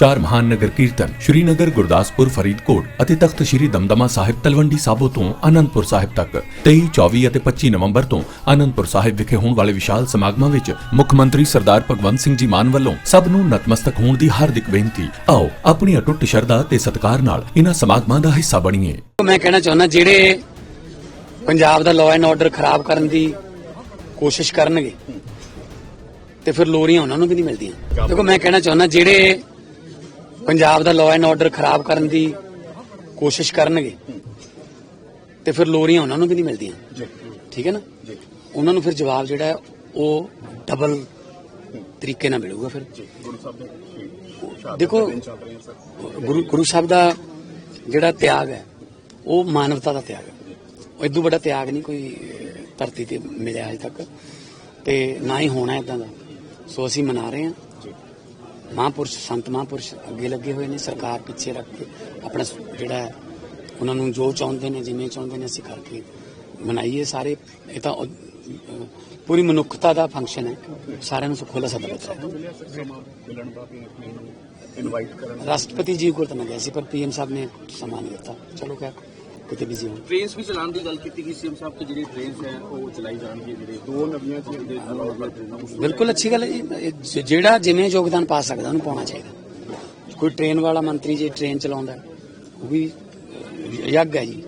ਚਾਰ ਮਹਾਨ ਨਗਰ ਕੀਰਤਨ ਸ਼੍ਰੀਨਗਰ, ਗੁਰਦਾਸਪੁਰ, ਫਰੀਦਕੋਟ ਅਤੇ ਤਖਤ ਸ਼੍ਰੀ ਦਮਦਮਾ ਸਾਹਿਬ ਤਲਵੰਡੀ ਸਾਬੋ ਤੋਂ ਆਨੰਦਪੁਰ ਸਾਹਿਬ ਤੱਕ। 23 24 ਅਤੇ 25 ਨਵੰਬਰ ਤੋਂ ਆਨੰਦਪੁਰ ਸਾਹਿਬ ਵਿਖੇ ਹੋਣ ਵਾਲੇ ਵਿਸ਼ਾਲ ਸਮਾਗਮਾਂ ਵਿੱਚ ਮੁੱਖ ਮੰਤਰੀ ਸਰਦਾਰ ਭਗਵੰਤ ਸਿੰਘ ਜੀ ਮਾਨ ਵੱਲੋਂ ਸਭ ਨੂੰ ਨਤਮਸਤਕ ਹੋਣ ਦੀ ਹਾਰਦਿਕ ਬੇਨਤੀ। ਆਓ, ਆਪਣੀ ਅਟੁੱਟ ਸ਼ਰਧਾ ਤੇ ਸਤਿਕਾਰ ਨਾਲ ਇਹਨਾਂ ਸਮਾਗਮਾਂ ਦਾ ਹਿੱਸਾ ਬਣੀਏ। ਮੈਂ ਕਹਿਣਾ ਚਾਹੁੰਦਾ, ਜਿਹੜੇ ਪੰਜਾਬ ਦਾ ਲਾਅ ਐਂਡ ਆਰਡਰ ਖਰਾਬ ਕਰਨ ਦੀ ਕੋਸ਼ਿਸ਼ ਕਰਨਗੇ, ਤੇ ਫਿਰ ਲੋਰੀਆਂ ਉਹਨਾਂ ਨੂੰ ਵੀ ਨਹੀਂ ਮਿਲਦੀਆਂ। ਦੇਖੋ, ਮੈਂ ਕਹਿਣਾ ਚਾਹੁੰਦਾ, ਜਿਹੜੇ ਪੰਜਾਬ ਦਾ ਲਾਅ ਐਂਡ ਆਰਡਰ ਖਰਾਬ ਕਰਨ ਦੀ ਕੋਸ਼ਿਸ਼ ਕਰਨਗੇ ਤੇ ਫਿਰ ਲੋਰੀਆਂ ਉਹਨਾਂ ਨੂੰ ਵੀ ਨਹੀਂ ਮਿਲਦੀਆਂ। ਠੀਕ ਹੈ ਨਾ? ਉਹਨਾਂ ਨੂੰ ਫਿਰ ਜਵਾਬ ਜਿਹੜਾ ਉਹ ਡਬਲ ਤਰੀਕੇ ਨਾਲ ਮਿਲੂਗਾ ਫਿਰ। ਦੇਖੋ ਗੁਰੂ ਸਾਹਿਬ ਦਾ ਜਿਹੜਾ ਤਿਆਗ ਹੈ ਉਹ ਮਾਨਵਤਾ ਦਾ ਤਿਆਗ ਹੈ। ਉਹ ਇਦੋਂ ਵੱਡਾ ਤਿਆਗ ਨਹੀਂ ਕੋਈ ਧਰਤੀ ਤੇ ਮਿਲਿਆ ਅਜੇ ਤੱਕ ਤੇ ਨਾ ਹੀ ਹੋਣਾ ਇਦਾਂ ਦਾ। ਸੋ ਅਸੀਂ ਮਨਾ ਰਹੇ ਹਾਂ। ਮਹਾਂਪੁਰਸ਼, ਸੰਤ ਮਹਾਂਪੁਰਸ਼ ਅੱਗੇ ਲੱਗੇ ਹੋਏ ਨੇ, ਸਰਕਾਰ ਪਿੱਛੇ ਰੱਖ ਕੇ ਆਪਣਾ ਜਿਹੜਾ ਉਹਨਾਂ ਨੂੰ ਜੋ ਚਾਹੁੰਦੇ ਨੇ ਜਿਵੇਂ ਚਾਹੁੰਦੇ ਨੇ ਅਸੀਂ ਕਰਕੇ ਮਨਾਈਏ ਸਾਰੇ। ਇਹ ਤਾਂ ਪੂਰੀ ਮਨੁੱਖਤਾ ਦਾ ਫੰਕਸ਼ਨ ਹੈ। ਸਾਰਿਆਂ ਨੂੰ ਖੁੱਲ੍ਹਾ ਸੱਦਾ ਦਿੱਤਾ। ਰਾਸ਼ਟਰਪਤੀ ਜੀ ਕੋਲ ਤਾਂ ਮੈਂ ਗਿਆ ਸੀ, ਪਰ ਪੀਐਮ ਸਾਹਿਬ ਨੇ ਸਮਾਂ ਨਹੀਂ ਦਿੱਤਾ। ਚਲੋ ਕਿਆ ਕਿਤੇ ਬਿਜ਼ੀ ਹੋ ਟ੍ਰੇਨਸ ਵੀ ਚਲਾਉਣ ਦੀ ਗੱਲ ਕੀਤੀ ਗਈ ਸੀਐਮ ਸਾਹਿਬ ਤੋਂ ਜਿਹੜੀ ਟ੍ਰੇਨਸ ਹੈ ਉਹ ਚਲਾਈ ਜਾਣਗੀਆਂ ਜਿਹੜੇ ਦੋ ਨਵੀਆਂ ਚ ਦੇ ਟ੍ਰੇਨਾਂ ਬਿਲਕੁਲ ਅੱਛੀ ਗੱਲ ਹੈ ਜੀ। ਜਿਹੜਾ ਜਿਵੇਂ ਯੋਗਦਾਨ ਪਾ ਸਕਦਾ ਉਹਨੂੰ ਪਾਉਣਾ ਚਾਹੀਦਾ। ਕੋਈ ਟ੍ਰੇਨ ਵਾਲਾ ਮੰਤਰੀ ਜੇ ਟ੍ਰੇਨ ਚਲਾਉਂਦਾ ਉਹ ਵੀ ਯੱਗ ਹੈ ਜੀ।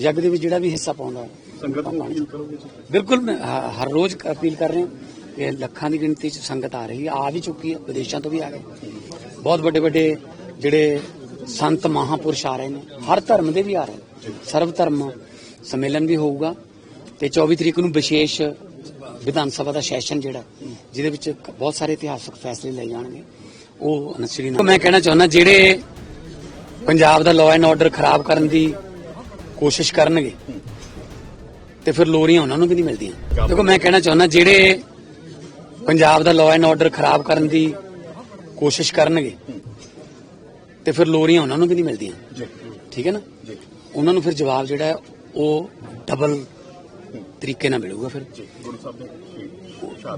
ਯੱਗ ਦੇ ਵਿੱਚ ਜਿਹੜਾ ਵੀ ਹਿੱਸਾ ਪਾਉਂਦਾ ਸੰਗਤ ਨੂੰ ਅਪੀਲ ਕਰੋਗੇ ਜੀ? ਬਿਲਕੁਲ ਹਰ ਰੋਜ਼ ਅਪੀਲ ਕਰ ਰਹੇ ਹਾਂ ਕਿ ਲੱਖਾਂ ਦੀ ਗਿਣਤੀ 'ਚ ਸੰਗਤ ਆ ਰਹੀ ਹੈ। ਆ ਵੀ ਚੁੱਕੀ ਹੈ ਵਿਦੇਸ਼ਾਂ ਤੋਂ ਵੀ ਆ ਗਏ। ਬਹੁਤ ਵੱਡੇ ਵੱਡੇ ਜਿਹੜੇ ਸੰਤ ਮਹਾਪੁਰਸ਼ ਆ ਰਹੇ ਨੇ ਹਰ ਧਰਮ ਦੇ ਵੀ ਆ ਰਹੇ ਨੇ। ਸਰਵ ਧਰਮ ਸੰਮੇਲਨ ਵੀ ਹੋਊਗਾ ਤੇ 24 ਤਰੀਕ ਨੂੰ ਵਿਸ਼ੇਸ਼ ਵਿਧਾਨ ਸਭਾ ਦਾ ਸੈਸ਼ਨ ਜਿਹੜਾ ਜਿਹਦੇ ਵਿੱਚ ਬਹੁਤ ਸਾਰੇ ਇਤਿਹਾਸਕ ਫੈਸਲੇ ਲਏ ਜਾਣਗੇ। ਉਹ ਅਨਸਰੀ ਮੈਂ ਕਹਿਣਾ ਚਾਹੁੰਦਾ ਜਿਹੜੇ ਪੰਜਾਬ ਦਾ ਲਾਅ ਐਂਡ ਆਰਡਰ ਖਰਾਬ ਕਰਨ ਦੀ ਕੋਸ਼ਿਸ਼ ਕਰਨਗੇ ਤੇ ਫਿਰ ਲੋਰੀਆਂ ਉਹਨਾਂ ਨੂੰ ਵੀ ਨਹੀਂ ਮਿਲਦੀਆਂ। ਦੇਖੋ ਮੈਂ ਕਹਿਣਾ ਚਾਹੁੰਦਾ ਜਿਹੜੇ ਪੰਜਾਬ ਦਾ ਲਾਅ ਐਂਡ ਆਰਡਰ ਖਰਾਬ ਕਰਨ ਦੀ ਕੋਸ਼ਿਸ਼ ਕਰਨਗੇ ਤੇ ਫਿਰ ਲੋਰੀਆਂ ਉਹਨਾਂ ਨੂੰ ਵੀ ਨਹੀਂ ਮਿਲਦੀਆਂ। ਠੀਕ ਹੈ ਨਾ? ਉਹਨਾਂ ਨੂੰ ਫਿਰ ਜਵਾਬ ਜਿਹੜਾ ਹੈ ਉਹ ਡਬਲ ਤਰੀਕੇ ਨਾਲ ਮਿਲੂਗਾ ਫਿਰ।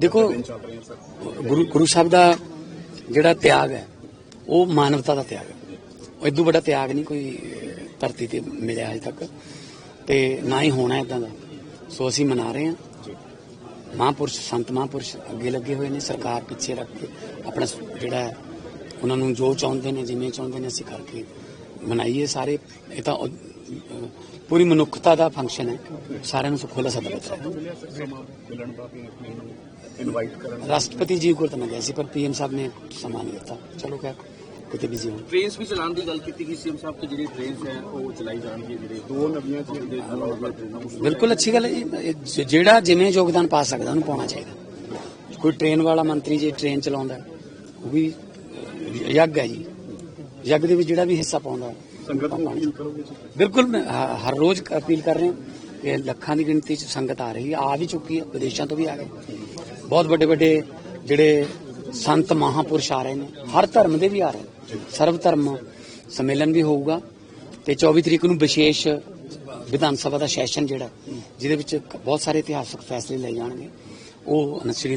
ਦੇਖੋ ਗੁਰੂ ਗੁਰੂ ਸਾਹਿਬ ਦਾ ਜਿਹੜਾ ਤਿਆਗ ਹੈ ਉਹ ਮਾਨਵਤਾ ਦਾ ਤਿਆਗ ਹੈ। ਉਹ ਇਦੋਂ ਵੱਡਾ ਤਿਆਗ ਨਹੀਂ ਕੋਈ ਧਰਤੀ ਤੇ ਮਿਲਿਆ ਅਜੇ ਤੱਕ। ਤੇ ਨਾ ਹੀ ਹੋਣਾ ਇਦਾਂ ਦਾ। ਸੋ ਅਸੀਂ ਮਨਾ ਰਹੇ ਹਾਂ। ਮਹਾਂਪੁਰਸ਼ ਸੰਤ ਮਹਾਂਪੁਰਸ਼ ਅੱਗੇ ਲੱਗੇ ਹੋਏ ਨੇ ਸਰਕਾਰ ਪਿੱਛੇ ਰੱਖ ਕੇ ਆਪਣਾ ਜਿਹੜਾ ਉਹਨਾਂ ਨੂੰ ਜੋ ਚਾਹੁੰਦੇ ਨੇ ਜਿਵੇਂ ਚਾਹੁੰਦੇ ਨੇ ਅਸੀਂ ਕਰਕੇ ਮਨਾਈਏ ਸਾਰੇ ਇਹ ਤਾਂ ਪੂਰੀ ਮਨੁੱਖਤਾ ਦਾ ਫੰਕਸ਼ਨ ਹੈ। ਸਾਰਿਆਂ ਨੂੰ ਖੁੱਲ੍ਹਾ ਸੱਦਾ ਦਿੱਤਾ ਹੈ ਮਿਲਣ ਦਾ ਵੀ ਇਨਵਾਈਟ ਕਰਨ ਰਾਸ਼ਟਰਪਤੀ ਜੀ ਕੋਲ ਤਾਂ ਮੈਂ ਗਿਆ ਸੀ ਪਰ ਪੀਐਮ ਸਾਹਿਬ ਨੇ ਸਮਾਂ ਨਹੀਂ ਦਿੱਤਾ। ਚਲੋ ਕਿਆ ਕਿਤੇ ਬਿਜ਼ੀ ਹੋ ਟ੍ਰੇਨਸ ਵੀ ਚਲਾਉਣ ਦੀ ਗੱਲ ਕੀਤੀ ਗਈ ਸੀਐਮ ਸਾਹਿਬ ਤੋਂ ਜਿਹੜੀ ਟ੍ਰੇਨਸ ਹੈ ਉਹ ਚਲਾਈ ਜਾਣਗੀਆਂ ਜਿਹੜੇ ਦੋ ਨਵੀਆਂ ਚ ਦੇ ਟ੍ਰੇਨਾਂ ਬਿਲਕੁਲ ਅੱਛੀ ਗੱਲ ਹੈ। ਜਿਹੜਾ ਜਿਵੇਂ ਯੋਗਦਾਨ ਪਾ ਸਕਦਾ ਉਹਨੂੰ ਪਾਉਣਾ ਚਾਹੀਦਾ। ਕੋਈ ਟ੍ਰੇਨ ਵਾਲਾ ਮੰਤਰੀ ਜੇ ਟ੍ਰੇਨ ਚਲਾਉਂਦਾ ਉਹ ਵੀ ਯੱਗ ਹੈ ਜੀ। ਯੱਗ ਦੇ ਵਿੱਚ ਜਿਹੜਾ ਵੀ ਹਿੱਸਾ ਪਾਉਂਦਾ ਹੈ, ਸੰਗਤ ਨੂੰ ਅਪੀਲ ਕਰੋਗੇ ਬਿਲਕੁਲ ਹਰ ਰੋਜ਼ ਅਪੀਲ ਕਰ ਰਹੇ ਹਾਂ ਕਿ ਲੱਖਾਂ ਦੀ ਗਿਣਤੀ 'ਚ ਸੰਗਤ ਆ ਰਹੀ ਹੈ ਆ ਵੀ ਚੁੱਕੀ ਹੈ ਵਿਦੇਸ਼ਾਂ ਤੋਂ ਵੀ ਆ ਗਏ। ਬਹੁਤ ਵੱਡੇ ਵੱਡੇ ਜਿਹੜੇ ਸੰਤ ਮਹਾਪੁਰਸ਼ ਆ ਰਹੇ ਨੇ ਹਰ ਧਰਮ ਦੇ ਵੀ ਆ ਰਹੇ ਸਰਵ ਧਰਮ ਸੰਮੇਲਨ ਵੀ ਹੋਊਗਾ ਤੇ 24 ਤਰੀਕ ਨੂੰ ਵਿਸ਼ੇਸ਼ ਵਿਧਾਨ ਸਭਾ ਦਾ ਸੈਸ਼ਨ ਜਿਹੜਾ ਜਿਹਦੇ ਵਿੱਚ ਬਹੁਤ ਸਾਰੇ ਇਤਿਹਾਸਕ ਫੈਸਲੇ ਲਏ ਜਾਣਗੇ। ਉਹ ਅਨਸਰੀ